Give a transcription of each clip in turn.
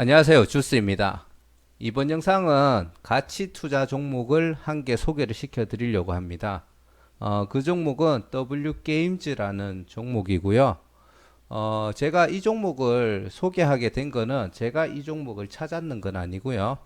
안녕하세요. 주스입니다. 이번 영상은 가치 투자 종목을 한 개 소개를 시켜 드리려고 합니다. 어, 그 종목은 W게임즈라는 종목이고요. 어, 제가 이 종목을 소개하게 된 거는 제가 이 종목을 찾았는 건 아니고요.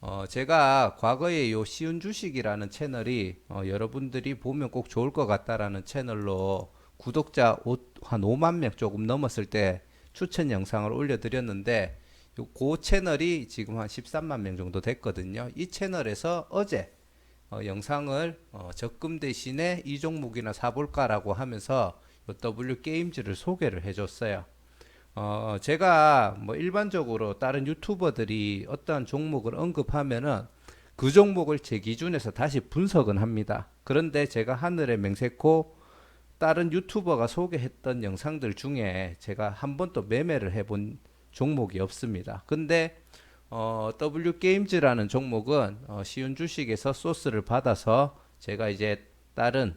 어, 제가 과거에 요 쉬운 주식이라는 채널이 어, 여러분들이 보면 꼭 좋을 것 같다라는 채널로 구독자 오- 한 5만 명 조금 넘었을 때 추천 영상을 올려드렸는데 요- 그 채널이 지금 한 13만 명 정도 됐거든요. 이 채널에서 어제 어, 영상을 어, 적금 대신에 이 종목이나 사볼까라고 하면서 요 W 게임즈를 소개를 해줬어요. 어, 제가 뭐 일반적으로 다른 유튜버들이 어떠한 종목을 언급하면은 그 종목을 제 기준에서 다시 분석은 합니다. 그런데 제가 하늘의 맹세코 다른 유튜버가 소개했던 영상들 중에 제가 한 번도 매매를 해본 종목이 없습니다. 근데 어, W 게임즈라는 종목은 어, 쉬운 주식에서 소스를 받아서 제가 이제 다른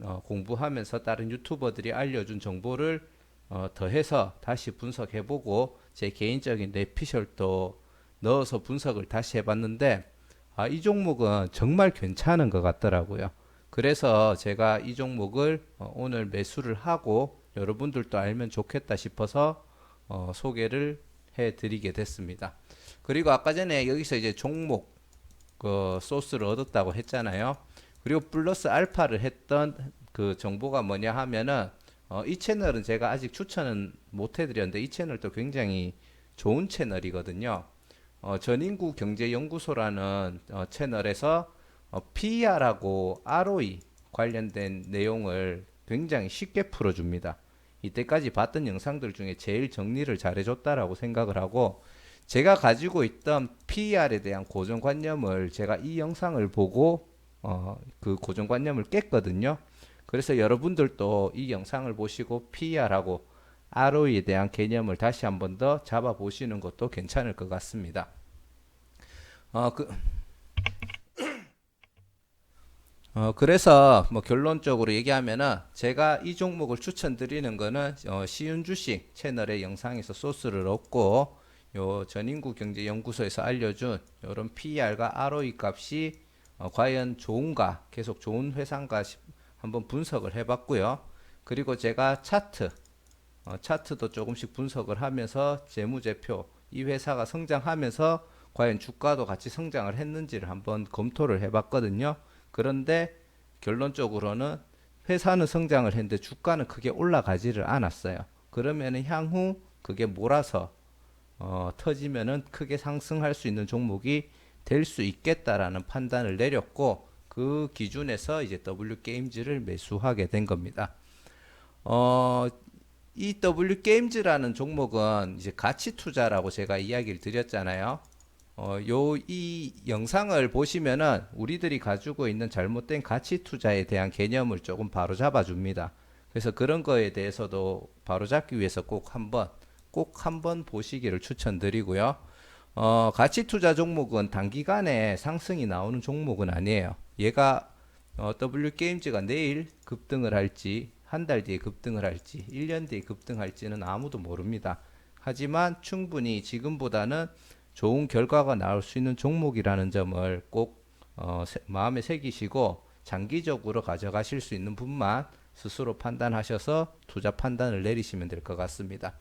어, 공부하면서 다른 유튜버들이 알려준 정보를 어, 더해서 다시 분석해보고 제 개인적인 내피셜도 넣어서 분석을 다시 해봤는데 아, 이 종목은 정말 괜찮은 것 같더라고요. 그래서 제가 이 종목을 어, 오늘 매수를 하고 여러분들도 알면 좋겠다 싶어서 어, 소개를 해드리게 됐습니다. 그리고 아까 전에 여기서 이제 종목 그 소스를 얻었다고 했잖아요. 그리고 플러스 알파를 했던 그 정보가 뭐냐 하면은 어, 이 채널은 제가 아직 추천은 못 해드렸는데 이 채널도 굉장히 좋은 채널이거든요. 어, 전인구 경제연구소라는 어, 채널에서 어, PER하고 ROE 관련된 내용을 굉장히 쉽게 풀어줍니다. 이때까지 봤던 영상들 중에 제일 정리를 잘해줬다라고 생각을 하고 제가 가지고 있던 PER에 대한 고정관념을 제가 이 영상을 보고 어, 그 고정관념을 깼거든요. 그래서 여러분들도 이 영상을 보시고 PER하고 ROE에 대한 개념을 다시 한 번 더 잡아보시는 것도 괜찮을 것 같습니다. 어, 그, 어, 그래서 뭐 결론적으로 얘기하면은 제가 이 종목을 추천드리는 거는 어, 쉬운 주식 채널의 영상에서 소스를 얻고 요 전인구 경제 연구소에서 알려준 이런 PER과 ROE 값이 어, 과연 좋은가 계속 좋은 회사인가 싶- 한번 분석을 해봤고요. 그리고 제가 차트 어, 차트도 조금씩 분석을 하면서 재무제표 이 회사가 성장하면서 과연 주가도 같이 성장을 했는지를 한번 검토를 해봤거든요. 그런데 결론적으로는 회사는 성장을 했는데 주가는 크게 올라가지를 않았어요. 그러면은 향후 그게 몰아서 어, 터지면은 크게 상승할 수 있는 종목이 될 수 있겠다라는 판단을 내렸고 그 기준에서 이제 W 게임즈를 매수하게 된 겁니다. 어, 이 W 게임즈라는 종목은 이제 가치 투자라고 제가 이야기를 드렸잖아요. 어, 요, 이 영상을 보시면은 우리들이 가지고 있는 잘못된 가치 투자에 대한 개념을 조금 바로 잡아줍니다. 그래서 그런 거에 대해서도 바로 잡기 위해서 꼭 한번, 꼭 한번 보시기를 추천드리고요. 어, 가치 투자 종목은 단기간에 상승이 나오는 종목은 아니에요. 얘가 어, W 게임즈가 내일 급등을 할지, 한 달 뒤에 급등을 할지, 1년 뒤에 급등할지는 아무도 모릅니다. 하지만 충분히 지금보다는 좋은 결과가 나올 수 있는 종목이라는 점을 꼭 어, 세- 마음에 새기시고 장기적으로 가져가실 수 있는 분만 스스로 판단하셔서 투자 판단을 내리시면 될 것 같습니다.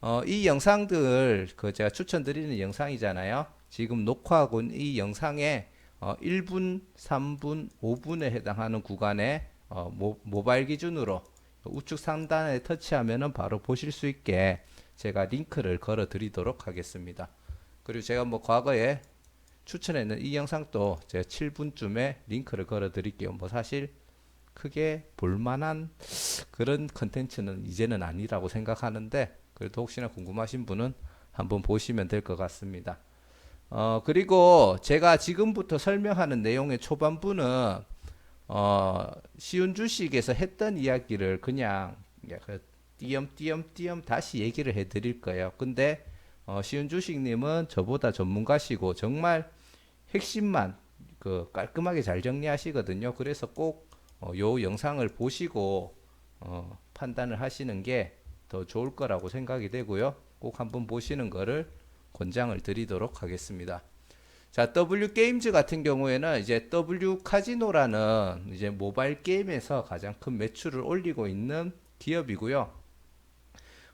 어, 이 영상들 그 제가 추천드리는 영상이잖아요. 지금 녹화하고 이 영상에 어, 1분, 3분, 5분에 해당하는 구간에 어, 모, 모바일 기준으로 우측 상단에 터치하면은 바로 보실 수 있게 제가 링크를 걸어 드리도록 하겠습니다. 그리고 제가 뭐 과거에 추천했는 이 영상도 제가 7분쯤에 링크를 걸어 드릴게요. 뭐 사실 크게 볼만한 그런 컨텐츠는 이제는 아니라고 생각하는데 그래도 혹시나 궁금하신 분은 한번 보시면 될 것 같습니다. 어, 그리고 제가 지금부터 설명하는 내용의 초반부는 어, 쉬운 주식에서 했던 이야기를 그냥 그 띄엄띄엄띄엄 다시 얘기를 해 드릴 거예요. 근데 어, 쉬운 주식님은 저보다 전문가시고 정말 핵심만 그 깔끔하게 잘 정리하시거든요. 그래서 꼭 어, 요 영상을 보시고 어, 판단을 하시는 게 더 좋을 거라고 생각이 되고요. 꼭 한번 보시는 거를 권장을 드리도록 하겠습니다. 자, W 게임즈 같은 경우에는 이제 W 카지노라는 이제 모바일 게임에서 가장 큰 매출을 올리고 있는 기업이고요.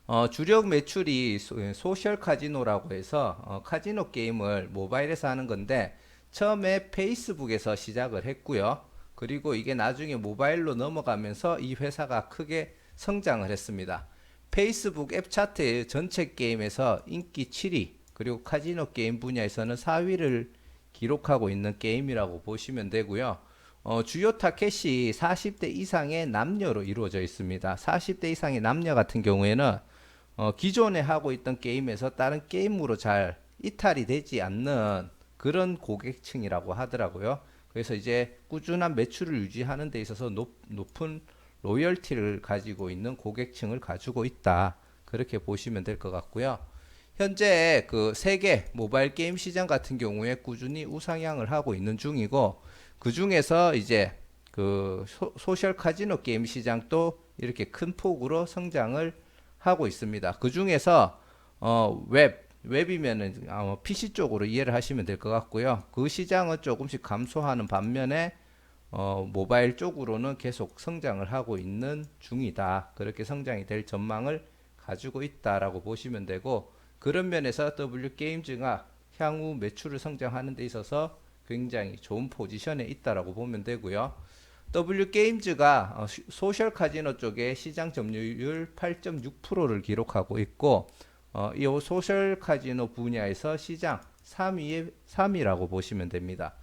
어, 주력 매출이 소, 소셜 카지노라고 해서 어, 카지노 게임을 모바일에서 하는 건데 처음에 페이스북에서 시작을 했고요. 그리고 이게 나중에 모바일로 넘어가면서 이 회사가 크게 성장을 했습니다. 페이스북 앱 차트 전체 게임에서 인기 7위, 그리고 카지노 게임 분야에서는 4위를 기록하고 있는 게임이라고 보시면 되고요. 어, 주요 타켓이 40대 이상의 남녀로 이루어져 있습니다. 40대 이상의 남녀 같은 경우에는 어, 기존에 하고 있던 게임에서 다른 게임으로 잘 이탈이 되지 않는 그런 고객층이라고 하더라고요. 그래서 이제 꾸준한 매출을 유지하는 데 있어서 높, 높은 로열티를 가지고 있는 고객층을 가지고 있다. 그렇게 보시면 될 것 같고요. 현재 그 세계 모바일 게임 시장 같은 경우에 꾸준히 우상향을 하고 있는 중이고 그 중에서 이제 그 소, 셜 카지노 게임 시장도 이렇게 큰 폭으로 성장을 하고 있습니다. 그 중에서 어, 웹 웹이면은 어, PC 쪽으로 이해를 하시면 될 것 같고요. 그 시장은 조금씩 감소하는 반면에 어, 모바일 쪽으로는 계속 성장을 하고 있는 중이다. 그렇게 성장이 될 전망을 가지고 있다라고 보시면 되고 그런 면에서 W 게임즈가 향후 매출을 성장하는 데 있어서 굉장히 좋은 포지션에 있다라고 보면 되고요. W 게임즈가 어, 소셜 카지노 쪽에 시장 점유율 8.6%를 기록하고 있고 어, 이 소셜 카지노 분야에서 시장 3위에 3위라고 보시면 됩니다.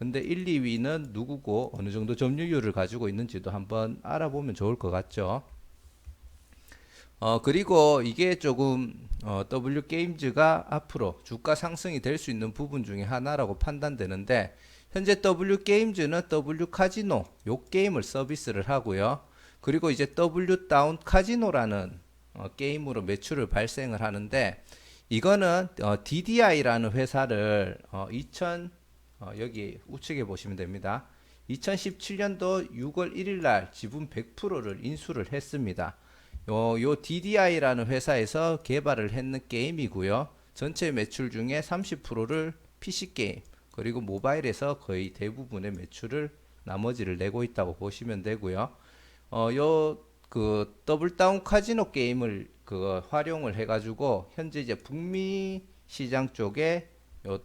근데 1, 2위는 누구고 어느 정도 점유율을 가지고 있는지도 한번 알아보면 좋을 것 같죠. 어, 그리고 이게 조금 어, W 게임즈가 앞으로 주가 상승이 될 수 있는 부분 중에 하나라고 판단되는데 현재 W 게임즈는 W 카지노 요 게임을 서비스를 하고요. 그리고 이제 W 다운 카지노라는 어, 게임으로 매출을 발생을 하는데 이거는 어, DDI라는 회사를 어, 2000 어, 여기 우측에 보시면 됩니다. 2017년도 6월 1일 날 지분 100%를 인수를 했습니다. 요, 요 DDI라는 회사에서 개발을 했는 게임이고요. 전체 매출 중에 30%를 PC 게임 그리고 모바일에서 거의 대부분의 매출을 나머지를 내고 있다고 보시면 되고요. 어, 요 그 더블 다운 카지노 게임을 그 활용을 해가지고 현재 이제 북미 시장 쪽에 요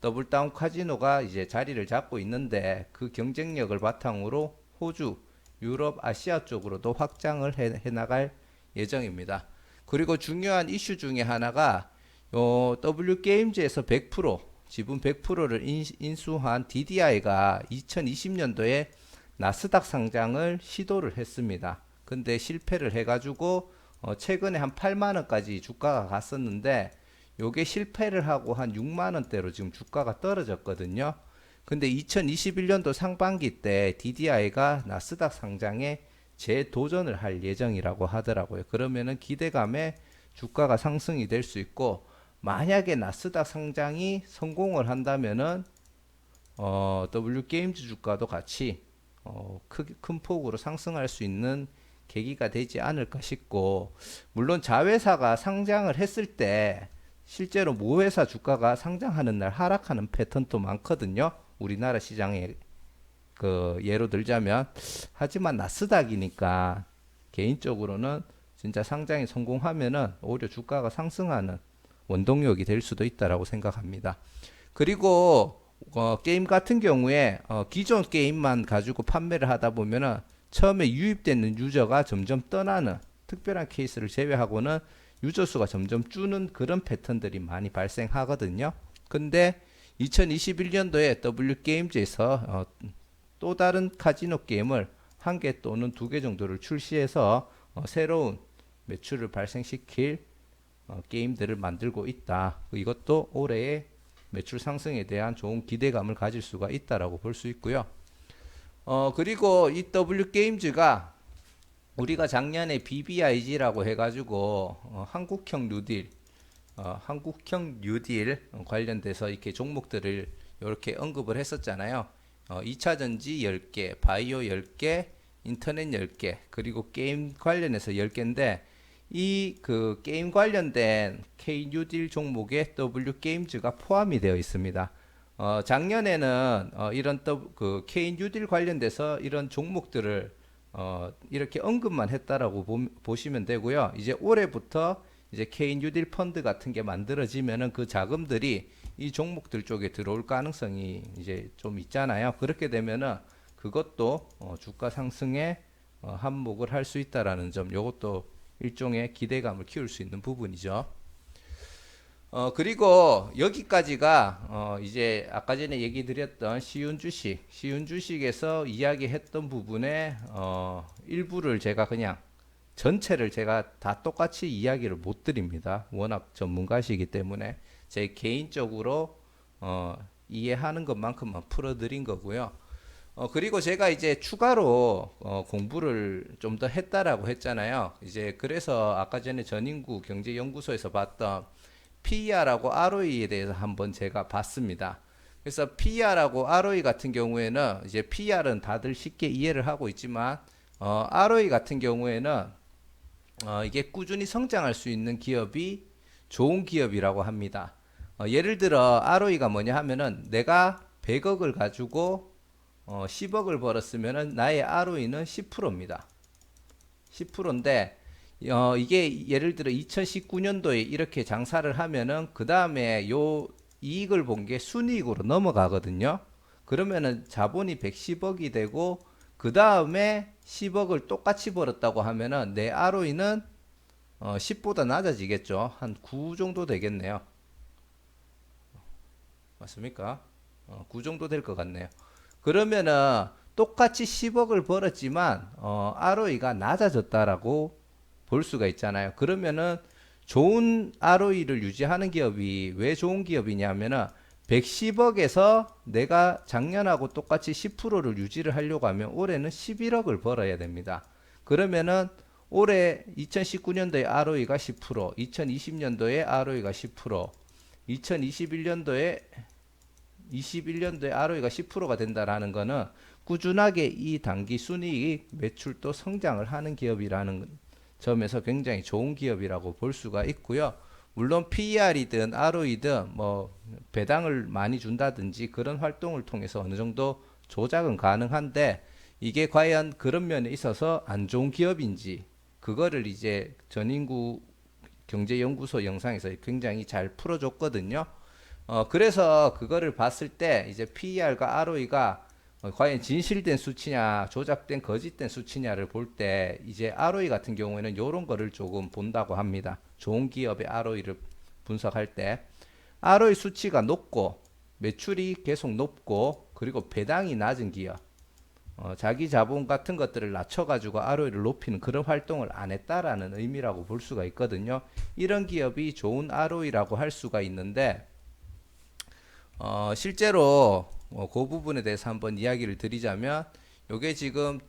더블 다운 카지노가 이제 자리를 잡고 있는데 그 경쟁력을 바탕으로 호주, 유럽, 아시아 쪽으로도 확장을 해, 해 나갈 예정입니다. 그리고 중요한 이슈 중에 하나가 요 W 게임즈에서 100% 지분 100%를 인, 수한 DDI가 2020년도에 나스닥 상장을 시도를 했습니다. 근데 실패를 해가지고 어 최근에 한 8만 원까지 주가가 갔었는데 요게 실패를 하고 한 6만 원대로 지금 주가가 떨어졌거든요. 근데 2021년도 상반기 때 DDI가 나스닥 상장에 재도전을 할 예정이라고 하더라고요. 그러면은 기대감에 주가가 상승이 될 수 있고 만약에 나스닥 상장이 성공을 한다면은 어, W 게임즈 주가도 같이 어, 크, 큰 폭으로 상승할 수 있는 계기가 되지 않을까 싶고 물론 자회사가 상장을 했을 때 실제로 모회사 주가가 상장하는 날 하락하는 패턴도 많거든요. 우리나라 시장에 그 예로 들자면 하지만 나스닥이니까 개인적으로는 진짜 상장이 성공하면은 오히려 주가가 상승하는 원동력이 될 수도 있다라고 생각합니다. 그리고 어, 게임 같은 경우에 어, 기존 게임만 가지고 판매를 하다 보면은 처음에 유입되는 유저가 점점 떠나는 특별한 케이스를 제외하고는 유저 수가 점점 줄는 그런 패턴들이 많이 발생하거든요. 근데 2021년도에 W 게임즈에서 어, 또 다른 카지노 게임을 한 개 또는 두 개 정도를 출시해서 어, 새로운 매출을 발생시킬 어, 게임들을 만들고 있다. 이것도 올해의 매출 상승에 대한 좋은 기대감을 가질 수가 있다라고 볼 수 있고요. 어, 그리고 이 W 게임즈가 우리가 작년에 BBIG라고 해가지고 어, 한국형 뉴딜, 어, 한국형 뉴딜 관련돼서 이렇게 종목들을 이렇게 언급을 했었잖아요. 어, 2차 전지 10개, 바이오 10개, 인터넷 10개, 그리고 게임 관련해서 10개인데 이 그 게임 관련된 K 뉴딜 종목에 W 게임즈가 포함이 되어 있습니다. 어, 작년에는 어, 이런 더, 그 K 뉴딜 관련돼서 이런 종목들을 어, 이렇게 언급만 했다라고 보, 보시면 되고요. 이제 올해부터 이제 K 뉴딜 펀드 같은 게 만들어지면은 그 자금들이 이 종목들 쪽에 들어올 가능성이 이제 좀 있잖아요. 그렇게 되면은 그것도 어, 주가 상승에 어, 한몫을 할 수 있다라는 점, 이것도 일종의 기대감을 키울 수 있는 부분이죠. 어, 그리고 여기까지가 어, 이제 아까 전에 얘기 드렸던 쉬운 주식, 쉬운 주식에서 이야기했던 부분의 어, 일부를 제가 그냥 전체를 제가 다 똑같이 이야기를 못 드립니다. 워낙 전문가시기 때문에 제 개인적으로 어, 이해하는 것만큼만 풀어드린 거고요. 어, 그리고 제가 이제 추가로 어, 공부를 좀 더 했다라고 했잖아요. 이제 그래서 아까 전에 전인구 경제연구소에서 봤던 PER하고 ROE에 대해서 한번 제가 봤습니다. 그래서 PER하고 ROE 같은 경우에는 이제 PER은 다들 쉽게 이해를 하고 있지만 어, ROE 같은 경우에는 어, 이게 꾸준히 성장할 수 있는 기업이 좋은 기업이라고 합니다. 어, 예를 들어 ROE가 뭐냐 하면은 내가 100억을 가지고 어, 10억을 벌었으면은 나의 ROE는 10%입니다. 10%인데 어, 이게 예를 들어 2019년도에 이렇게 장사를 하면은 그 다음에 요 이익을 본 게 순이익으로 넘어가거든요. 그러면은 자본이 110억이 되고 그 다음에 10억을 똑같이 벌었다고 하면은 내 ROE는 어, 10보다 낮아지겠죠. 한 9 정도 되겠네요. 맞습니까? 어, 9 정도 될 것 같네요. 그러면은 똑같이 10억을 벌었지만 어, ROE가 낮아졌다라고 볼 수가 있잖아요. 그러면은 좋은 ROE를 유지하는 기업이 왜 좋은 기업이냐면은 110억에서 내가 작년하고 똑같이 10%를 유지를 하려고 하면 올해는 11억을 벌어야 됩니다. 그러면은 올해 2019년도에 ROE가 10%, 2020년도에 ROE가 10%, 2021년도에 21년도에 ROE가 10%가 된다라는 거는 꾸준하게 이 단기 순이익 매출도 성장을 하는 기업이라는 점에서 굉장히 좋은 기업이라고 볼 수가 있고요. 물론 PER이든 ROE든 뭐 배당을 많이 준다든지 그런 활동을 통해서 어느 정도 조작은 가능한데 이게 과연 그런 면에 있어서 안 좋은 기업인지 그거를 이제 전인구 경제연구소 영상에서 굉장히 잘 풀어줬거든요. 어, 그래서 그거를 봤을 때 이제 PER과 ROE가 어, 과연 진실된 수치냐, 조작된 거짓된 수치냐를 볼 때 이제 ROE 같은 경우에는 이런 거를 조금 본다고 합니다. 좋은 기업의 ROE를 분석할 때 ROE 수치가 높고 매출이 계속 높고 그리고 배당이 낮은 기업, 어, 자기 자본 같은 것들을 낮춰가지고 ROE를 높이는 그런 활동을 안 했다라는 의미라고 볼 수가 있거든요. 이런 기업이 좋은 ROE라고 할 수가 있는데 어, 실제로 어, 그 부분에 대해서 한번 이야기를 드리자면 요게 지금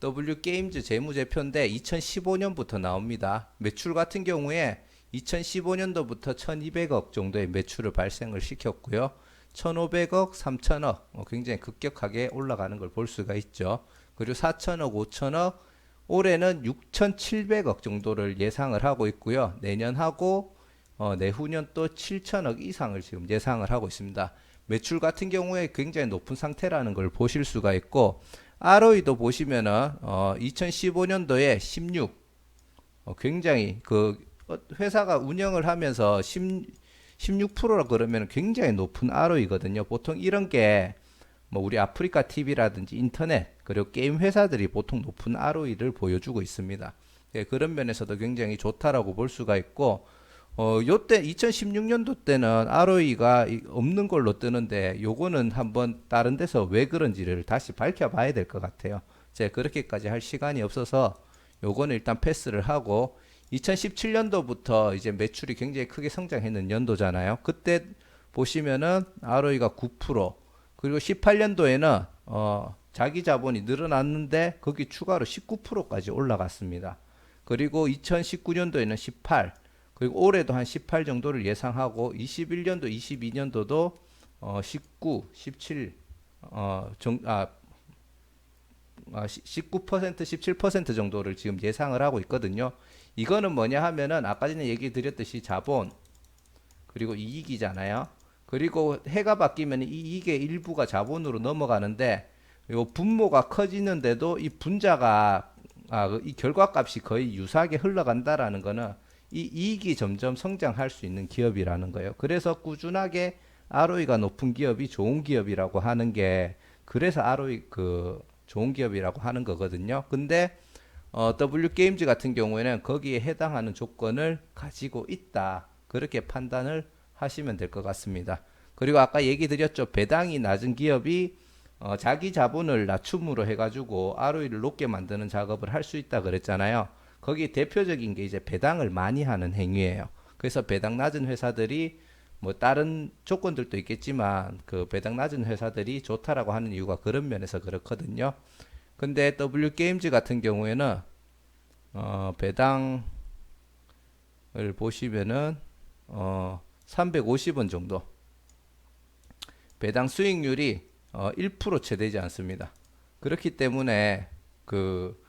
W 게임즈 재무제표인데 2015년부터 나옵니다. 매출 같은 경우에 2015년도부터 1200억 정도의 매출을 발생을 시켰고요. 1500억, 3000억 어, 굉장히 급격하게 올라가는 걸 볼 수가 있죠. 그리고 4000억, 5000억 올해는 6700억 정도를 예상을 하고 있고요. 내년하고 어, 내후년 또 7천억 이상을 지금 예상을 하고 있습니다. 매출 같은 경우에 굉장히 높은 상태라는 걸 보실 수가 있고 ROE도 보시면은 어, 2015년도에 16 어, 굉장히 그 어, 회사가 운영을 하면서 10, 16%라 그러면 굉장히 높은 ROE거든요. 보통 이런 게 뭐 우리 아프리카 TV라든지 인터넷 그리고 게임 회사들이 보통 높은 ROE를 보여주고 있습니다. 예, 그런 면에서도 굉장히 좋다라고 볼 수가 있고 어, 요때 2016년도 때는 ROE가 없는 걸로 뜨는데 요거는 한번 다른 데서 왜 그런지를 다시 밝혀봐야 될 것 같아요. 제가 그렇게까지 할 시간이 없어서 요거는 일단 패스를 하고 2017년도부터 이제 매출이 굉장히 크게 성장했는 연도잖아요. 그때 보시면은 ROE가 9% 그리고 18년도에는 어, 자기 자본이 늘어났는데 거기 추가로 19%까지 올라갔습니다. 그리고 2019년도에는 18 그리고 올해도 한 18 정도를 예상하고 21년도, 22년도도 어 19, 17 어, 정, 아, 아, 19% 17% 정도를 지금 예상을 하고 있거든요. 이거는 뭐냐 하면은 아까 전에 얘기 드렸듯이 자본 그리고 이익이잖아요. 그리고 해가 바뀌면 이 이익의 일부가 자본으로 넘어가는데 요 분모가 커지는데도 이 분자가 아, 그이 결과값이 거의 유사하게 흘러간다라는 거는 이 이익이 점점 성장할 수 있는 기업이라는 거예요. 그래서 꾸준하게 ROE가 높은 기업이 좋은 기업이라고 하는 게 그래서 ROE 그 좋은 기업이라고 하는 거거든요. 근데 어, W 게임즈 같은 경우에는 거기에 해당하는 조건을 가지고 있다. 그렇게 판단을 하시면 될 것 같습니다. 그리고 아까 얘기 드렸죠. 배당이 낮은 기업이 어, 자기 자본을 낮춤으로 해가지고 ROE를 높게 만드는 작업을 할 수 있다 그랬잖아요. 거기 대표적인 게 이제 배당을 많이 하는 행위예요. 그래서 배당 낮은 회사들이 뭐 다른 조건들도 있겠지만 그 배당 낮은 회사들이 좋다라고 하는 이유가 그런 면에서 그렇거든요. 근데 W 게임즈 같은 경우에는 어, 배당을 보시면은 어, 350원 정도 배당 수익률이 어, 1%채 되지 않습니다. 그렇기 때문에 그,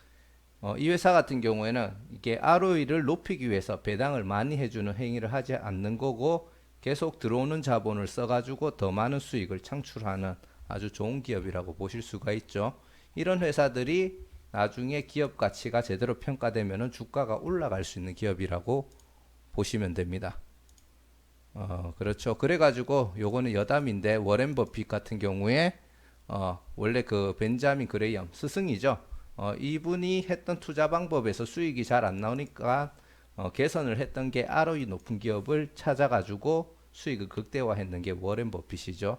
어, 이 회사 같은 경우에는 이게 ROE를 높이기 위해서 배당을 많이 해주는 행위를 하지 않는 거고 계속 들어오는 자본을 써가지고 더 많은 수익을 창출하는 아주 좋은 기업이라고 보실 수가 있죠. 이런 회사들이 나중에 기업 가치가 제대로 평가되면 주가가 올라갈 수 있는 기업이라고 보시면 됩니다. 어, 그렇죠. 그래가지고 요거는 여담인데 워렌 버핏 같은 경우에 어, 원래 그 벤자민 그레이엄 스승이죠. 어, 이분이 했던 투자 방법에서 수익이 잘 안 나오니까 어, 개선을 했던 게 ROE 높은 기업을 찾아가지고 수익을 극대화했는 게 워렌 버핏이죠.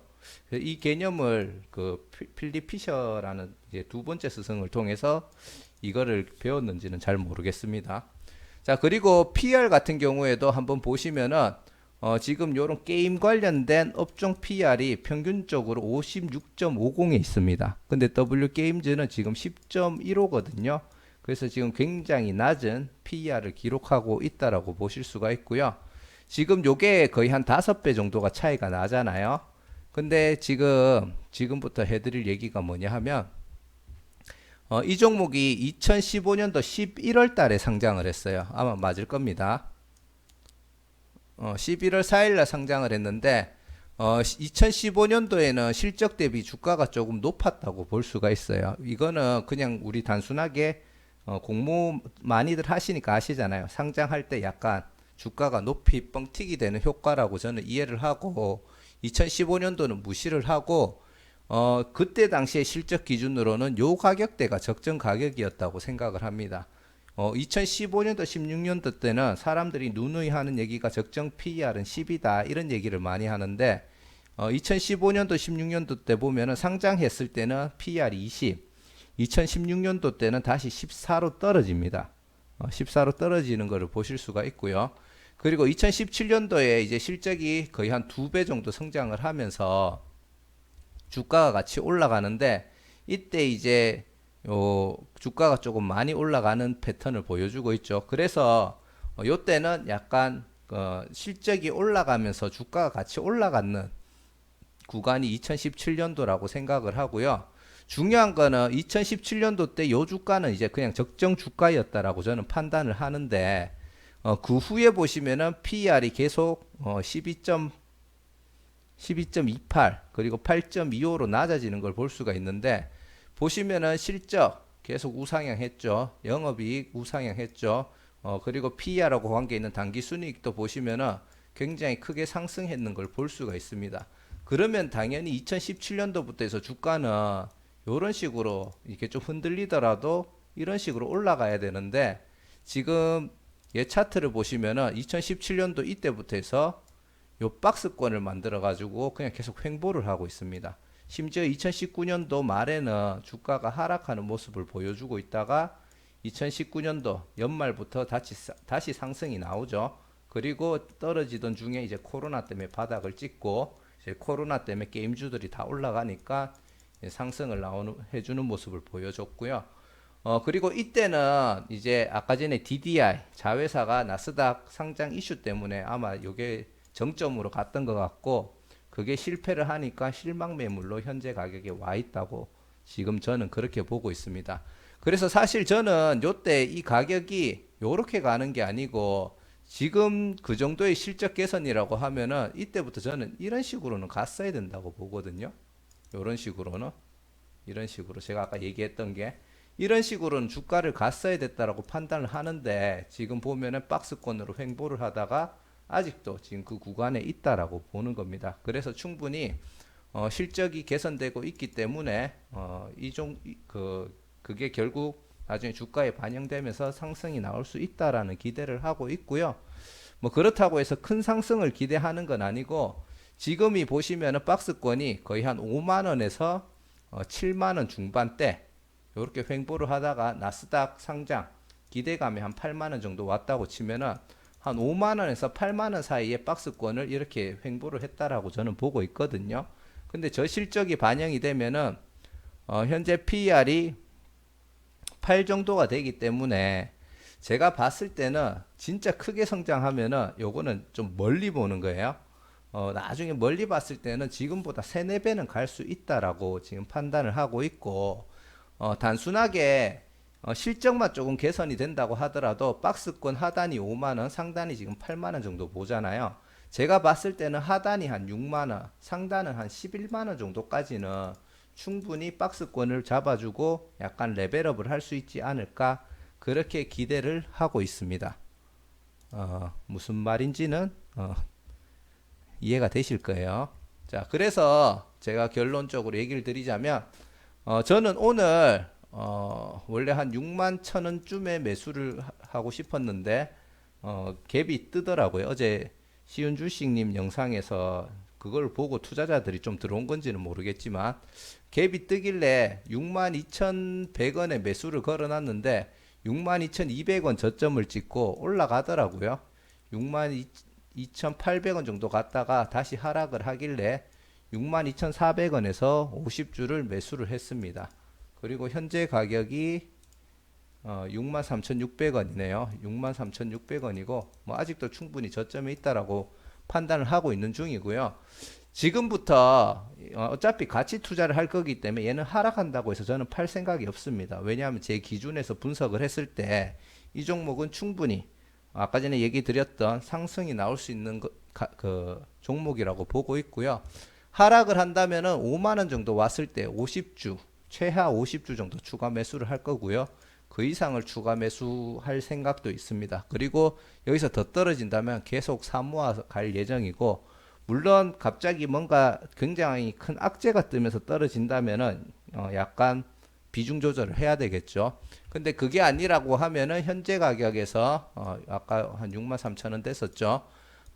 이 개념을 그 피- 필립 피셔라는 이제 두 번째 스승을 통해서 이거를 배웠는지는 잘 모르겠습니다. 자, 그리고 PR 같은 경우에도 한번 보시면은 어, 지금 요런 게임 관련된 업종 PR이 평균적으로 56.50에 있습니다. 근데 W 게임즈는 지금 10.15거든요. 그래서 지금 굉장히 낮은 PER을 기록하고 있다라고 보실 수가 있고요. 지금 요게 거의 한 5배 정도가 차이가 나잖아요. 근데 지금 지금부터 해드릴 얘기가 뭐냐 하면 어, 이 종목이 2015년도 11월 달에 상장을 했어요. 아마 맞을 겁니다. 어, 11월 4일 날 상장을 했는데 어, 2015년도에는 실적 대비 주가가 조금 높았다고 볼 수가 있어요. 이거는 그냥 우리 단순하게 어, 공모 많이들 하시니까 아시잖아요. 상장할 때 약간 주가가 높이 뻥튀기 되는 효과라고 저는 이해를 하고 2015년도는 무시를 하고 어, 그때 당시에 실적 기준으로는 요 가격대가 적정 가격이었다고 생각을 합니다. 어, 2015년도, 16년도 때는 사람들이 누누이 하는 얘기가 적정 PER은 10이다 이런 얘기를 많이 하는데 어, 2015년도, 16년도 때 보면은 상장했을 때는 PER이 20, 2016년도 때는 다시 14로 떨어집니다. 어, 14로 떨어지는 것을 보실 수가 있고요. 그리고 2017년도에 이제 실적이 거의 한 두 배 정도 성장을 하면서 주가가 같이 올라가는데 이때 이제 요 주가가 조금 많이 올라가는 패턴을 보여주고 있죠. 그래서 어, 요때는 약간 어, 실적이 올라가면서 주가가 같이 올라가는 구간이 2017년도라고 생각을 하고요. 중요한 거는 2017년도 때 요 주가는 이제 그냥 적정 주가였다라고 저는 판단을 하는데 어, 그 후에 보시면은 PER이 계속 어, 12. 12.28 그리고 8.25로 낮아지는 걸 볼 수가 있는데 보시면은 실적 계속 우상향했죠. 영업이익 우상향했죠. 어, 그리고 PER하고 관계 있는 단기 순이익도 보시면은 굉장히 크게 상승했는 걸 볼 수가 있습니다. 그러면 당연히 2017년도부터 해서 주가는 이런 식으로 이렇게 좀 흔들리더라도 이런 식으로 올라가야 되는데 지금 얘 차트를 보시면은 2017년도 이때부터 해서 요 박스권을 만들어 가지고 그냥 계속 횡보를 하고 있습니다. 심지어 2019년도 말에는 주가가 하락하는 모습을 보여주고 있다가 2019년도 연말부터 다시, 다시 상승이 나오죠. 그리고 떨어지던 중에 이제 코로나 때문에 바닥을 찍고 이제 코로나 때문에 게임주들이 다 올라가니까 상승을 나오는 해주는 모습을 보여줬고요. 어 그리고 이때는 이제 아까 전에 DDI 자회사가 나스닥 상장 이슈 때문에 아마 이게 정점으로 갔던 것 같고 그게 실패를 하니까 실망 매물로 현재 가격에 와 있다고 지금 저는 그렇게 보고 있습니다. 그래서 사실 저는 요때 이 가격이 요렇게 가는 게 아니고 지금 그 정도의 실적 개선이라고 하면은 이때부터 저는 이런 식으로는 갔어야 된다고 보거든요. 요런 식으로는 이런 식으로 제가 아까 얘기했던 게 이런 식으로는 주가를 갔어야 됐다라고 판단을 하는데 지금 보면은 박스권으로 횡보를 하다가 아직도 지금 그 구간에 있다라고 보는 겁니다. 그래서 충분히 어, 실적이 개선되고 있기 때문에 어, 이종 그 그게 결국 나중에 주가에 반영되면서 상승이 나올 수 있다라는 기대를 하고 있고요. 뭐 그렇다고 해서 큰 상승을 기대하는 건 아니고 지금이 보시면은 박스권이 거의 한 5만 원에서 어, 7만 원 중반대 이렇게 횡보를 하다가 나스닥 상장 기대감이 한 8만 원 정도 왔다고 치면은 한 5만 원에서 8만 원 사이에 박스권을 이렇게 횡보를 했다라고 저는 보고 있거든요. 근데 저 실적이 반영이 되면은 어, 현재 PER이 8 정도가 되기 때문에 제가 봤을 때는 진짜 크게 성장하면은 요거는 좀 멀리 보는 거예요. 어, 나중에 멀리 봤을 때는 지금보다 3, 4배는 갈 수 있다라고 지금 판단을 하고 있고 어, 단순하게 어, 실적만 조금 개선이 된다고 하더라도 박스권 하단이 5만원, 상단이 지금 8만원 정도 보잖아요. 제가 봤을 때는 하단이 한 6만원, 상단은 한 11만원 정도까지는 충분히 박스권을 잡아주고 약간 레벨업을 할 수 있지 않을까 그렇게 기대를 하고 있습니다. 어, 무슨 말인지는 어, 이해가 되실 거예요. 자, 그래서 제가 결론적으로 얘기를 드리자면 어, 저는 오늘 어, 원래 한 6만 천 원쯤에 매수를 하- 하고 싶었는데 어, 갭이 뜨더라고요. 어제 시윤 주식님 영상에서 그걸 보고 투자자들이 좀 들어온 건지는 모르겠지만 갭이 뜨길래 62,100원에 매수를 걸어놨는데 62,200원 저점을 찍고 올라가더라고요. 62,800원 정도 갔다가 다시 하락을 하길래 62,400원에서 50주를 매수를 했습니다. 그리고 현재 가격이 어, 63,600원이네요. 63,600원이고 뭐 아직도 충분히 저점에 있다라고 판단을 하고 있는 중이고요. 지금부터 어, 어차피 가치 투자를 할 거기 때문에 얘는 하락한다고 해서 저는 팔 생각이 없습니다. 왜냐하면 제 기준에서 분석을 했을 때 이 종목은 충분히 아까 전에 얘기 드렸던 상승이 나올 수 있는 그, 가- 그 종목이라고 보고 있고요. 하락을 한다면은 5만 원 정도 왔을 때 50주 최하 50주 정도 추가 매수를 할 거고요. 그 이상을 추가 매수할 생각도 있습니다. 그리고 여기서 더 떨어진다면 계속 사모아 갈 예정이고 물론 갑자기 뭔가 굉장히 큰 악재가 뜨면서 떨어진다면은 어 약간 비중 조절을 해야 되겠죠. 근데 그게 아니라고 하면은 현재 가격에서 어 아까 한 6만 3천 원 됐었죠.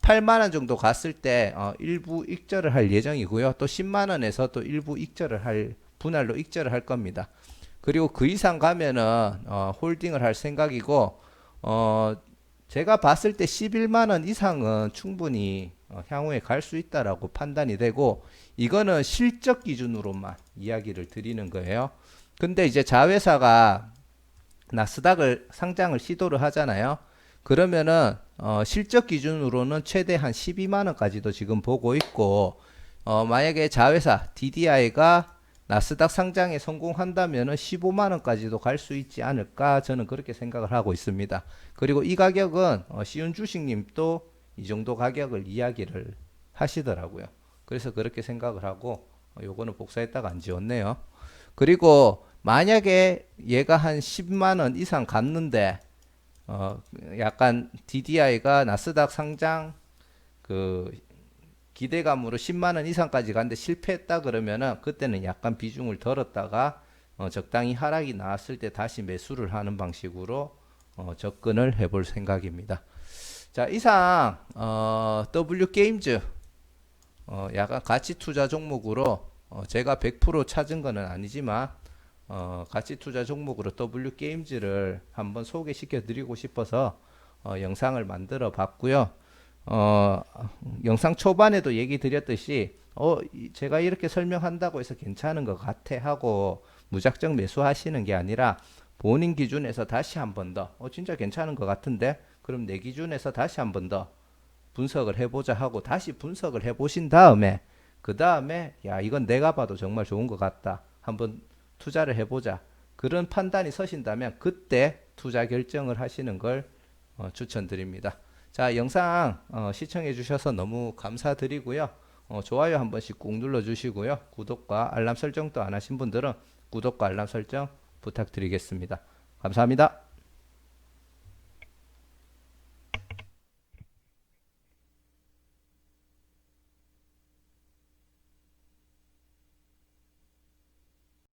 8만 원 정도 갔을 때 어, 일부 익절을 할 예정이고요. 또 10만 원에서 또 일부 익절을 할 분할로 익절을 할 겁니다. 그리고 그 이상 가면은 어, 홀딩을 할 생각이고 어, 제가 봤을 때 11만 원 이상은 충분히 어, 향후에 갈 수 있다라고 판단이 되고 이거는 실적 기준으로만 이야기를 드리는 거예요. 근데 이제 자회사가 나스닥을 상장을 시도를 하잖아요. 그러면은 어, 실적 기준으로는 최대 한 12만 원까지도 지금 보고 있고 어, 만약에 자회사 DDI가 나스닥 상장에 성공한다면은 15만 원까지도 갈 수 있지 않을까 저는 그렇게 생각을 하고 있습니다. 그리고 이 가격은 어, 시윤 주식님도 이 정도 가격을 이야기를 하시더라고요. 그래서 그렇게 생각을 하고 어, 요거는 복사했다가 안 지웠네요. 그리고 만약에 얘가 한 10만 원 이상 갔는데 어 약간 DDI가 나스닥 상장 그 기대감으로 10만 원 이상까지 갔는데 실패했다 그러면은 그때는 약간 비중을 덜었다가 어 적당히 하락이 나왔을 때 다시 매수를 하는 방식으로 어 접근을 해볼 생각입니다. 자 이상 어 W 게임즈 어 약간 가치 투자 종목으로 어 제가 100% 찾은 거는 아니지만 어, 가치 투자 종목으로 W 게임즈를 한번 소개시켜 드리고 싶어서 어, 영상을 만들어 봤고요. 어, 영상 초반에도 얘기 드렸듯이 어, 이- 제가 이렇게 설명한다고 해서 괜찮은 것 같아 하고 무작정 매수하시는 게 아니라 본인 기준에서 다시 한 번 더, 어, 진짜 괜찮은 것 같은데? 그럼 내 기준에서 다시 한 번 더 분석을 해보자 하고 다시 분석을 해보신 다음에 그 다음에 야 이건 내가 봐도 정말 좋은 것 같다 한번 투자를 해보자 그런 판단이 서신다면 그때 투자 결정을 하시는 걸 어, 추천드립니다. 자, 영상 어, 시청해 주셔서 너무 감사드리고요. 어, 좋아요 한 번씩 꾹 눌러 주시고요. 구독과 알람 설정도 안 하신 분들은 구독과 알람 설정 부탁드리겠습니다. 감사합니다.